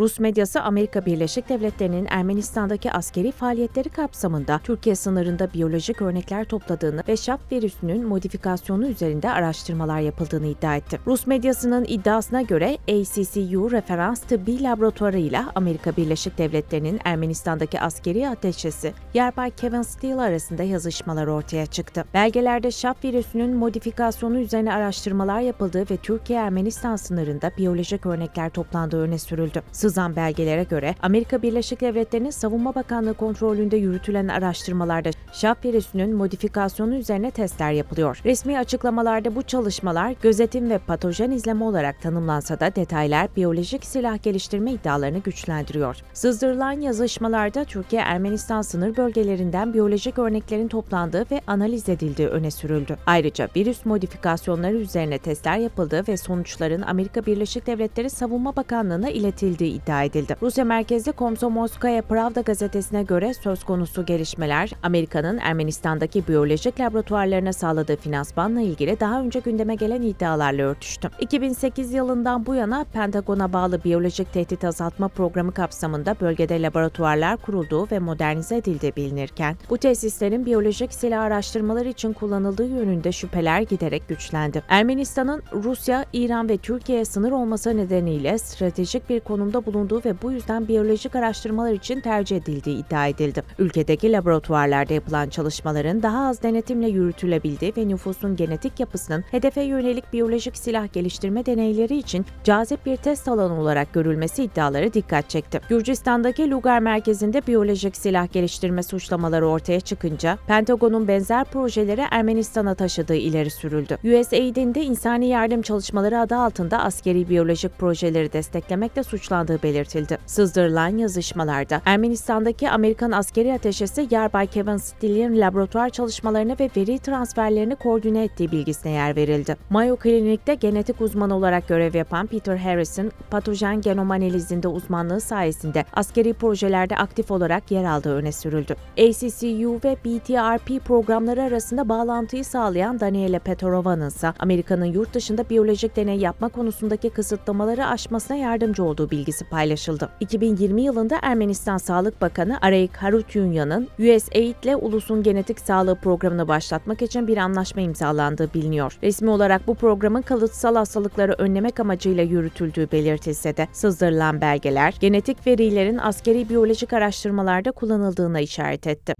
Rus medyası Amerika Birleşik Devletleri'nin Ermenistan'daki askeri faaliyetleri kapsamında Türkiye sınırında biyolojik örnekler topladığını ve şap virüsünün modifikasyonu üzerinde araştırmalar yapıldığını iddia etti. Rus medyasının iddiasına göre ACCU referans tıbbi laboratuvarı ile Amerika Birleşik Devletleri'nin Ermenistan'daki askeri ateşesi Yerbay Kevin Steele arasında yazışmalar ortaya çıktı. Belgelerde şap virüsünün modifikasyonu üzerine araştırmalar yapıldığı ve Türkiye-Ermenistan sınırında biyolojik örnekler toplandığı öne sürüldü. Sızan belgelere göre Amerika Birleşik Devletleri'nin Savunma Bakanlığı kontrolünde yürütülen araştırmalarda şap virüsünün modifikasyonu üzerine testler yapılıyor. Resmi açıklamalarda bu çalışmalar gözetim ve patojen izleme olarak tanımlansa da detaylar biyolojik silah geliştirme iddialarını güçlendiriyor. Sızdırılan yazışmalarda Türkiye-Ermenistan sınır bölgelerinden biyolojik örneklerin toplandığı ve analiz edildiği öne sürüldü. Ayrıca virüs modifikasyonları üzerine testler yapıldığı ve sonuçların Amerika Birleşik Devletleri Savunma Bakanlığı'na iletildiği iddia edildi. Rusya merkezli Komsomolskaya Pravda gazetesine göre söz konusu gelişmeler Amerika'nın Ermenistan'daki biyolojik laboratuvarlarına sağladığı finansmanla ilgili daha önce gündeme gelen iddialarla örtüştü. 2008 yılından bu yana Pentagon'a bağlı biyolojik tehdit azaltma programı kapsamında bölgede laboratuvarlar kurulduğu ve modernize edildiği bilinirken, bu tesislerin biyolojik silah araştırmaları için kullanıldığı yönünde şüpheler giderek güçlendi. Ermenistan'ın Rusya, İran ve Türkiye'ye sınır olması nedeniyle stratejik bir konumda bulunduğu ve bu yüzden biyolojik araştırmalar için tercih edildiği iddia edildi. Ülkedeki laboratuvarlarda yapılan çalışmaların daha az denetimle yürütülebildiği ve nüfusun genetik yapısının hedefe yönelik biyolojik silah geliştirme deneyleri için cazip bir test alanı olarak görülmesi iddiaları dikkat çekti. Gürcistan'daki Lugar merkezinde biyolojik silah geliştirme suçlamaları ortaya çıkınca Pentagon'un benzer projeleri Ermenistan'a taşıdığı ileri sürüldü. USAID'in de insani yardım çalışmaları adı altında askeri biyolojik projeleri desteklemekle suçlandığı belirtildi. Sızdırılan yazışmalarda Ermenistan'daki Amerikan askeri ateşesi Yarbay Kevin Steele'in laboratuvar çalışmalarını ve veri transferlerini koordine ettiği bilgisine yer verildi. Mayo Klinik'te genetik uzmanı olarak görev yapan Peter Harris'in patojen genom analizinde uzmanlığı sayesinde askeri projelerde aktif olarak yer aldığı öne sürüldü. ACCU ve BTRP programları arasında bağlantıyı sağlayan Daniele Petorova'nın ise Amerika'nın yurt dışında biyolojik deney yapma konusundaki kısıtlamaları aşmasına yardımcı olduğu bilgisi paylaşıldı. 2020 yılında Ermenistan Sağlık Bakanı Arayik Harutyunyan'ın USAID ile ulusun genetik sağlığı programını başlatmak için bir anlaşma imzalandığı biliniyor. Resmi olarak bu programın kalıtsal hastalıkları önlemek amacıyla yürütüldüğü belirtilse de sızdırılan belgeler genetik verilerin askeri biyolojik araştırmalarda kullanıldığına işaret etti.